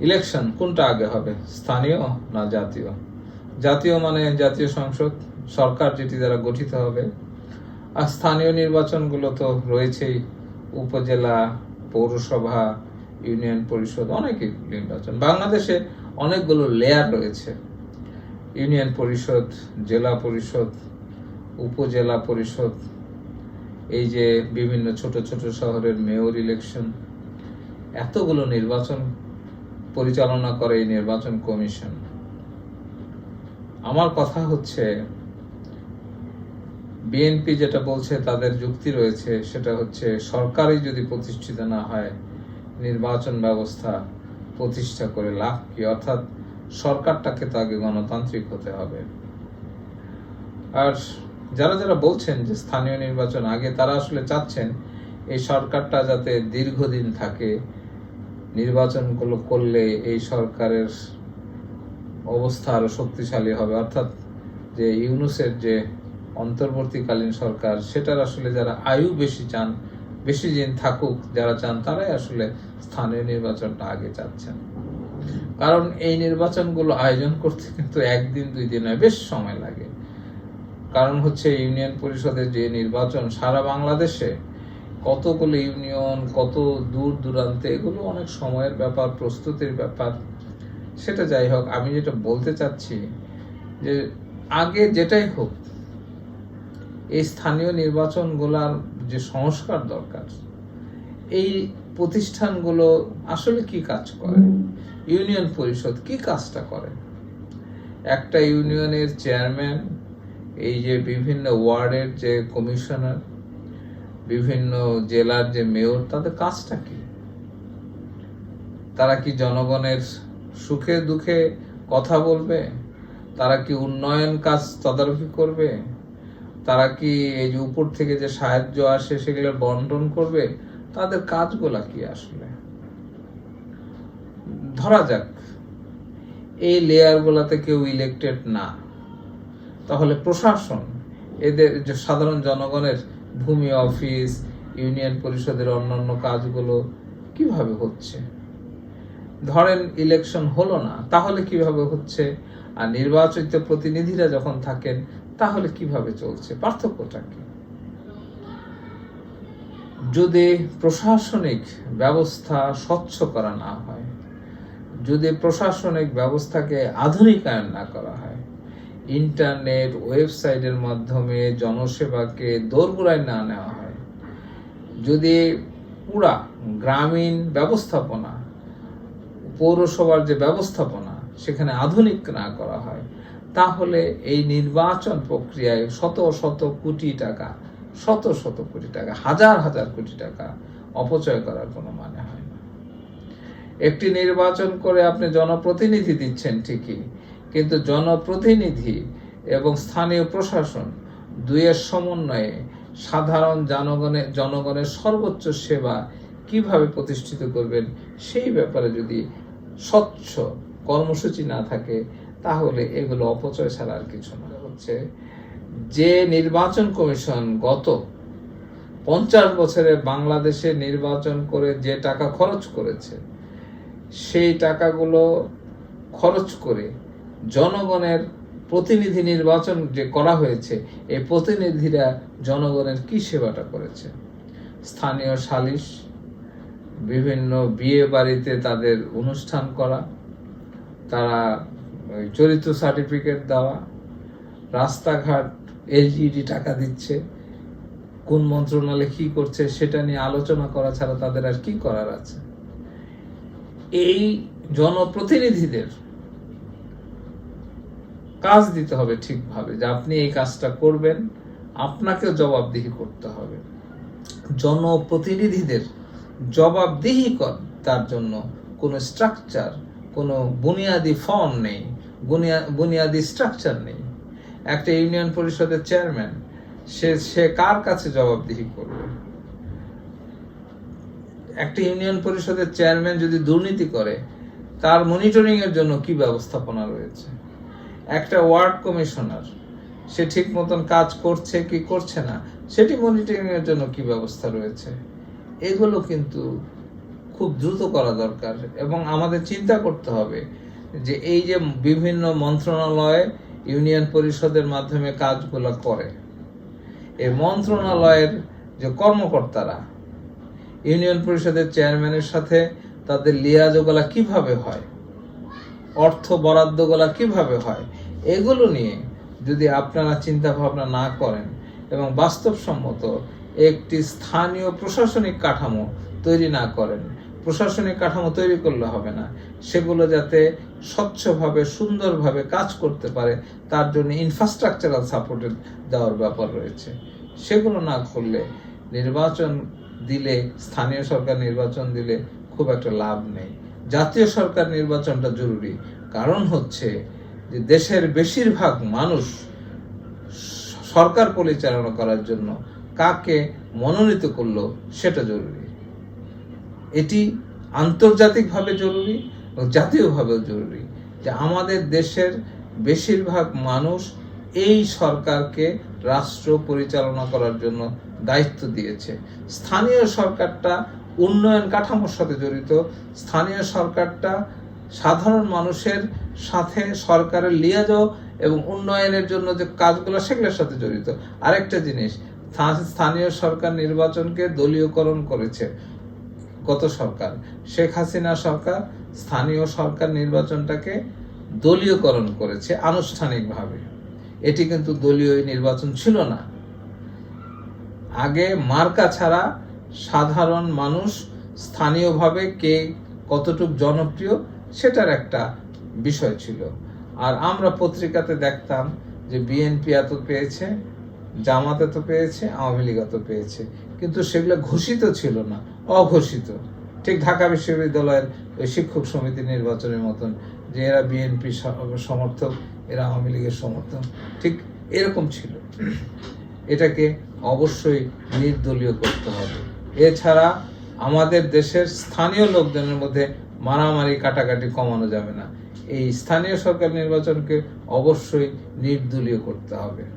Election কোনটা আগে হবে? স্থানীয় না জাতীয়? জাতীয় মানে জাতীয় সংসদ, সরকার যেটি দ্বারা গঠিত হবে। আর স্থানীয় নির্বাচনগুলো তো রয়েছেই। উপজেলা, পৌরসভা, ইউনিয়ন পরিষদ অনেক নির্বাচন। বাংলাদেশে অনেকগুলো লেয়ার রয়েছে। ইউনিয়ন পরিষদ, জেলা পরিষদ, উপজেলা পরিষদ, এই যে বিভিন্ন ছোট ছোট শহরের মেয়র ইলেকশন এতগুলো নির্বাচন পরিচালনা করে এই নির্বাচন কমিশন। আমার কথা হচ্ছে, বিএনপি যেটা বলছে, তাদের যুক্তি রয়েছে, সেটা হচ্ছে সরকারই যদি প্রতিষ্ঠিত না হয়, নির্বাচন ব্যবস্থা প্রতিষ্ঠা করে লাভ কি? অর্থাৎ সরকারটাকে তো আগে গণতান্ত্রিক হতে হবে। আর যারা যারা বলছেন যে স্থানীয় নির্বাচন আগে, তারা আসলে চাচ্ছেন এই সরকারটা যাতে দীর্ঘদিন থাকে নির্বাচনগুলো করলে এই সরকারের অবস্থা আরও শক্তিশালী হবে। অর্থাৎ যে ইউনুসের যে অন্তর্বর্তীকালীন সরকার, সেটার আসলে যারা আয়ু বেশি চান, বেশি দিন থাকুক, যারা চান, তারাই আসলে স্থানীয় নির্বাচনটা আগে চাচ্ছেন। কারণ এই নির্বাচনগুলো আয়োজন করতে কিন্তু একদিন, দুই দিন নয়, বেশ সময় লাগে। কারণ হচ্ছে ইউনিয়ন পরিষদের যে নির্বাচন, সারা বাংলাদেশে কতগুলো ইউনিয়ন কত দূর দূরান্তে এগুলো অনেক সময়ের ব্যাপার প্রস্তুতির ব্যাপার। সেটা যাই হোক আমি যেটা বলতে চাচ্ছি যে আগে যেটাই হোক এই স্থানীয় নির্বাচনগুলার যে সংস্কার দরকার এই প্রতিষ্ঠানগুলো আসলে কি কাজ করে? ইউনিয়ন পরিষদ কি কাজটা করে? একটা ইউনিয়নের চেয়ারম্যান এই যে বিভিন্ন ওয়ার্ডের যে কমিশনার বিভিন্ন জেলার যে মেয়র, তাদের কাজটা কি? তারা কি জনগণের সুখে দুঃখে কথা বলবে? তারা কি উন্নয়ন কাজ তদারকি করবে? তারা কি এই যে উপর থেকে যে সাহায্য আসে সেগুলো বন্টন করবে? তাদের কাজগুলা কি আসলে? ধরা যাক, এই লেয়ার গুলাতে কেউ ইলেক্টেড না। তাহলে প্রশাসন, এদের যে সাধারণ জনগণের ভূমি অফিস, ইউনিয়ন পরিষদের অন্যান্য কাজগুলো কীভাবে হচ্ছে? ধরেন ইলেকশন হলো না, তাহলে কীভাবে হচ্ছে? আর নির্বাচিত প্রতিনিধিরা যখন থাকেন, তাহলে কীভাবে চলছে? পার্থক্যটা কি? যদি প্রশাসনিক ব্যবস্থা স্বচ্ছ করা না হয়, যদি প্রশাসনিক ব্যবস্থাকে আধুনিকায়ন না করা হয় ইন্টারনেট, ওয়েবসাইটের মাধ্যমে জনসেবাকে দোরগোড়ায় না নেওয়া হয়। যদি পুরা গ্রামীণ ব্যবস্থাপনা, পৌরসভার যে ব্যবস্থাপনা সেখানে আধুনিক না করা হয়, তাহলে এই নির্বাচন প্রক্রিয়ায় শত শত কোটি টাকা, শত শত কোটি টাকা, হাজার হাজার কোটি টাকা অপচয় করার কোনো মানে হয় না। একটি নির্বাচন করে আপনি জনপ্রতিনিধি দিচ্ছেন ঠিকই কিন্তু জনপ্রতিনিধি এবং স্থানীয় প্রশাসন দুইয়ের সমন্বয়ে সাধারণ জনগণের জনগণের সর্বোচ্চ সেবা কীভাবে প্রতিষ্ঠিত করবেন সেই ব্যাপারে যদি স্বচ্ছ কর্মসূচি না থাকে, তাহলে এগুলো অপচয় ছাড়া আর কিছু না। হচ্ছে যে নির্বাচন কমিশন গত পঞ্চাশ বছরে বাংলাদেশে নির্বাচন করে যে টাকা খরচ করেছে, সেই টাকাগুলো খরচ করে জনগণের প্রতিনিধি নির্বাচন যে করা হয়েছে, এই প্রতিনিধিরা জনগণের কি সেবাটা করেছে? স্থানীয় সালিশ, বিভিন্ন বিয়ে বাড়িতে তাদের অনুষ্ঠান করা, তারা চরিত্র সার্টিফিকেট দেওয়া, রাস্তাঘাট, এলজিডি টাকা দিচ্ছে, কোন মন্ত্রণালয় কি করছে সেটা নিয়ে আলোচনা করা ছাড়া তাদের আর কি করার আছে? এই জনপ্রতিনিধিদের কাজ দিতে হবে ঠিকভাবে, যে আপনি এই কাজটা করবেন, আপনাকেও জবাবদিহি করতে হবে। জনপ্রতিনিধিদের জবাবদিহি তার জন্য কোনো স্ট্রাকচার কোনো বুনিয়াদি ফর্ম নেই, বুনিয়া- বুনিয়াদি স্ট্রাকচার নেই। একটা ইউনিয়ন পরিষদের চেয়ারম্যান সে সে কার কাছে জবাবদিহি করবে? একটা ইউনিয়ন পরিষদের চেয়ারম্যান যদি দুর্নীতি করে, তার মনিটরিং এর জন্য কি ব্যবস্থাপনা রয়েছে? একটা ওয়ার্ড কমিশনার, সে ঠিক মতন কাজ করছে কি করছে না, সেটি মনিটরিং এর জন্য কি ব্যবস্থা রয়েছে? এগুলো কিন্তু খুব দ্রুত করা দরকার এবং আমাদের চিন্তা করতে হবে যে এই যে বিভিন্ন মন্ত্রণালয় ইউনিয়ন পরিষদের মাধ্যমে কাজগুলো করে, এই মন্ত্রণালয়ের যে কর্মকর্তারা, ইউনিয়ন পরিষদের চেয়ারম্যানের সাথে তাদের লিয়াজগুলা কীভাবে হয়? অর্থ বরাদ্দগুলা কীভাবে হয়? এগুলো নিয়ে যদি আপনারা চিন্তা ভাবনা না করেন এবং বাস্তবসম্মত একটি স্থানীয় প্রশাসনিক কাঠামো তৈরি না করেন, প্রশাসনিক কাঠামো তৈরি করলে হবে না। সেগুলো যাতে স্বচ্ছভাবে, সুন্দরভাবে কাজ করতে পারে, তার জন্য ইনফ্রাস্ট্রাকচারাল সাপোর্টের দেওয়ার ব্যাপার রয়েছে। সেগুলো না করলে নির্বাচন দিলে, স্থানীয় সরকার নির্বাচন দিলে খুব একটা লাভ নেই। জাতীয় সরকার নির্বাচনটা জরুরি। কারণ হচ্ছে যে দেশের বেশিরভাগ মানুষ সরকার পরিচালনা করার জন্য কাকে মনোনীত করল সেটা জরুরি। এটি আন্তর্জাতিকভাবে জরুরি এবং জাতীয়ভাবেও জরুরি যে আমাদের দেশের বেশিরভাগ মানুষ এই সরকারকে রাষ্ট্র পরিচালনা করার জন্য দায়িত্ব দিয়েছে। স্থানীয় সরকারটা উন্নয়ন কাঠামোর সাথে জড়িত। স্থানীয় সরকারটা সাধারণ মানুষের সাথে সরকারের লিয়াজো এবং উন্নয়নের জন্য যে কাজগুলো সেগুলোর সাথে জড়িত। আরেকটা জিনিস স্থানীয় সরকার নির্বাচনকে দলীয়করণ করেছে গত সরকার। শেখ হাসিনা সরকার স্থানীয় সরকার নির্বাচনটাকে দলীয়করণ করেছে আনুষ্ঠানিকভাবে। এটি কিন্তু দলীয় নির্বাচন ছিল না। আগে মার্কা ছাড়া সাধারণ মানুষ স্থানীয়ভাবে কে কতটুক জনপ্রিয় সেটার একটা বিষয় ছিল। আর আমরা পত্রিকাতে দেখতাম যে বিএনপি এত পেয়েছে, জামাত এত পেয়েছে, আওয়ামী লীগ এত পেয়েছে। কিন্তু সেগুলো ঘোষিত ছিল না, অঘোষিত। ঠিক ঢাকা বিশ্ববিদ্যালয়ের ওই শিক্ষক সমিতি নির্বাচনের মতন যে এরা বিএনপি সমর্থক, এরা আওয়ামী লীগের সমর্থক, ঠিক এরকম ছিল। এটাকে অবশ্যই নির্দলীয় করতে হবে। এছাড়া আমাদের দেশের স্থানীয় লোকজনের মধ্যে মারামারি, কাটাকাটি কমানো যাবে না। এই স্থানীয় সরকার নির্বাচনকে অবশ্যই নির্দলীয় করতে হবে।